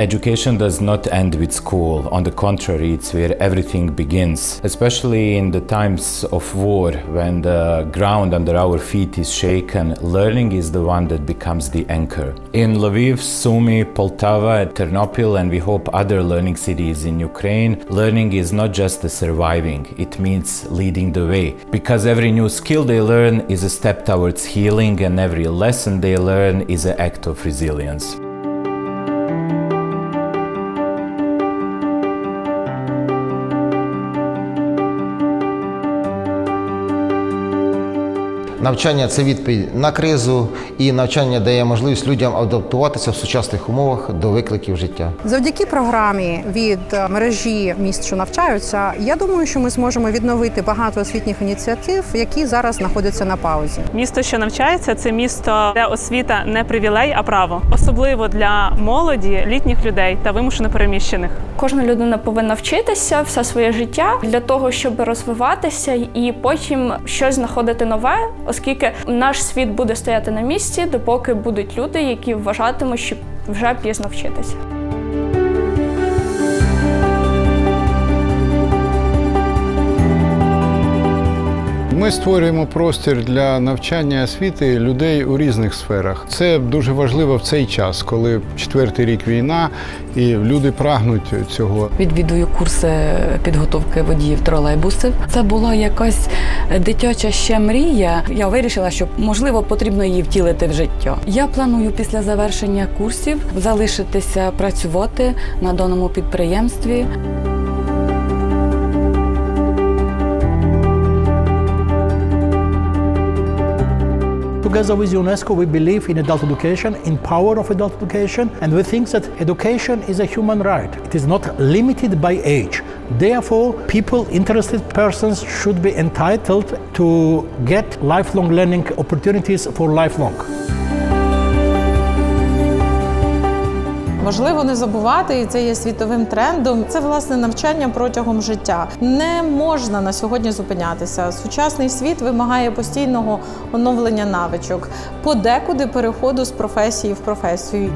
Education does not end with school. On the contrary, it's where everything begins, especially in the times of war when the ground under our feet is shaken. Learning is the one that becomes the anchor. In Lviv, Sumy, Poltava, Ternopil, and we hope other learning cities in Ukraine, learning is not just the surviving, it means leading the way. Because every new skill they learn is a step towards healing, and every lesson they learn is an act of resilience. Навчання це відповідь на кризу, і навчання дає можливість людям адаптуватися в сучасних умовах до викликів життя. Завдяки програмі від е, мережі міст, що навчаються, я думаю, що ми зможемо відновити багато освітніх ініціатив, які зараз знаходяться на паузі. Місто, що навчається, це місто, де освіта не привілей, а право, особливо для молоді, літніх людей та вимушено переміщених. Кожна людина повинна вчитися все своє життя для того, щоб розвиватися і потім щось знаходити нове, оскільки наш світ буде стояти на місці, допоки будуть люди, які вважатимуть, що вже пізно вчитися. Ми створюємо простір для навчання освіти людей у різних сферах. Це дуже важливо в цей час, коли четвертий рік війна, і люди прагнуть цього. Відвідую курси підготовки водіїв тролейбусів. Це була якась дитяча ще мрія. Я вирішила, що можливо потрібно її втілити в життя. Я планую після завершення курсів залишитися працювати на даному підприємстві. Together with UNESCO, we believe in adult education, in power of adult education, and we think that education is a human right. It is not limited by age. Therefore, people, interested persons should be entitled to get lifelong learning opportunities for lifelong. Важливо не забувати, і це є світовим трендом. Це власне навчання протягом життя. Не можна на сьогодні зупинятися. Сучасний світ вимагає постійного оновлення навичок, подекуди переходу з професії в професію.